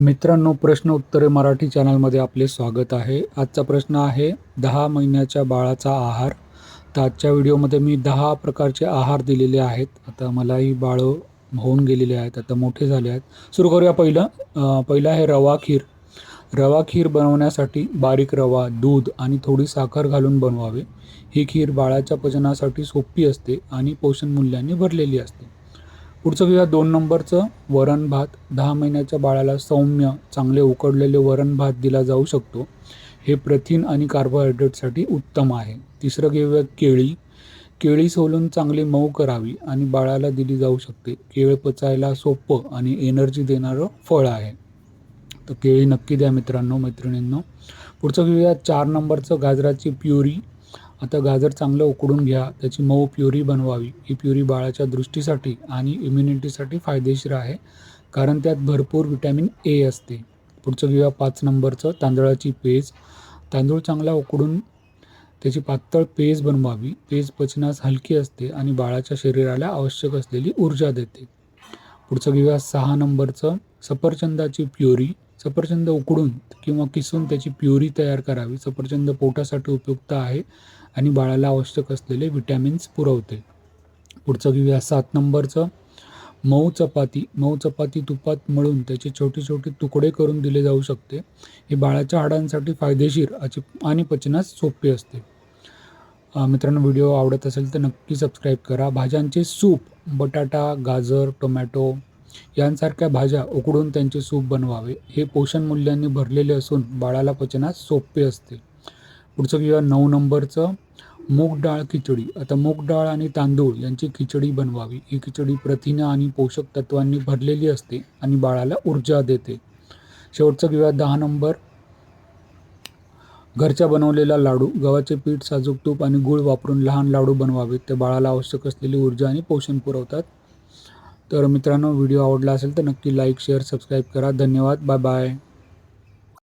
मित्रांनो प्रश्न उत्तरे मराठी चॅनलमध्ये आपले स्वागत आहे. आजचा प्रश्न आहे दहा महिन्याच्या बाळाचा आहार. तर आजच्या व्हिडिओमध्ये मी दहा प्रकारचे आहार दिलेले आहेत. आता मलाही बाळं होऊन गेलेले आहेत आता मोठे झाले आहेत. सुरू करूया पहिलं. पहिलं आहे रवा खीर. रवा खीर बनवण्यासाठी बारीक रवा दूध आणि थोडी साखर घालून बनवावे. ही खीर बाळाच्या पचनासाठी सोपी असते आणि पोषण मूल्यांनी भरलेली असते. पुढचं घेऊया दोन नंबरचं. वरण भात. दहा महिन्याच्या बाळाला सौम्य चांगले उकडलेले वरण भात दिला जाऊ शकतो. हे प्रथिन आणि कार्बोहायड्रेटसाठी उत्तम आहे. तिसरं घेऊया केळी. केळी सोलून चांगली मऊ करावी आणि बाळाला दिली जाऊ शकते. केळ पचायला सोपं आणि एनर्जी देणारं फळ आहे. तर केळी नक्की द्या मित्रांनो मैत्रिणींनो. पुढचं घेऊया चार नंबरचं गाजराची प्युरी. आता गाजर चांगलं उकडून घ्या त्याची मऊ प्युरी बनवावी. ही प्युरी बाळाच्या दृष्टीसाठी आणि इम्युनिटीसाठी फायदेशीर आहे कारण त्यात भरपूर विटॅमिन ए असते. पुढचं घेऊया पाच नंबरचं तांदळाची पेज. तांदूळ चांगला उकडून त्याची पातळ पेज बनवावी. पेज पचनास हलकी असते आणि बाळाच्या शरीराला आवश्यक असलेली ऊर्जा देते. पुढचं घेऊया सहा नंबरचं सफरचंदाची प्युरी. सफरचंद उकडून किंवा किसून त्याची प्युरी तयार करावी. सफरचंद पोटासाठी उपयुक्त आहे. आणि बाळाला आवश्यक असलेले विटॅमिन्स पुरवते. पुढचं घेऊया सात नंबरचं. मऊ चपाती. मऊ चपाती तुपात मळून त्याचे छोटे छोटे तुकडे करून दिले जाऊ शकते. हे बाळाच्या हाडांसाठी फायदेशीर अची आणि पचनास सोपे असते. मित्रांनो व्हिडिओ आवडत असेल तर नक्की सबस्क्राईब करा. भाज्यांचे सूप बटाटा गाजर टोमॅटो यांसारख्या भाज्या उकडून त्यांचे सूप बनवावे. हे पोषण मूल्यांनी भरलेले असून बाळाला पचनास सोपे असते. पुढचं घेऊया नऊ नंबरचं. मूग डाळ खिचडी. आता मूग डाळ आणि तांदूळ यांची खिचडी बनवावी. ही खिचडी प्रथिनं आणि पोषक तत्वांनी भरलेली असते आणि बाळाला ऊर्जा देते. शेवटचं घेऊया दहा नंबर. घरच्या बनवलेला लाडू. गव्हाचे पीठ साजूक तूप आणि गूळ वापरून लहान लाडू बनवावेत ते बाळाला आवश्यक असलेली ऊर्जा आणि पोषण पुरवतात. तर मित्रांनो व्हिडिओ आवडला असेल तर नक्की लाईक शेअर सबस्क्राईब करा. धन्यवाद. Bye bye.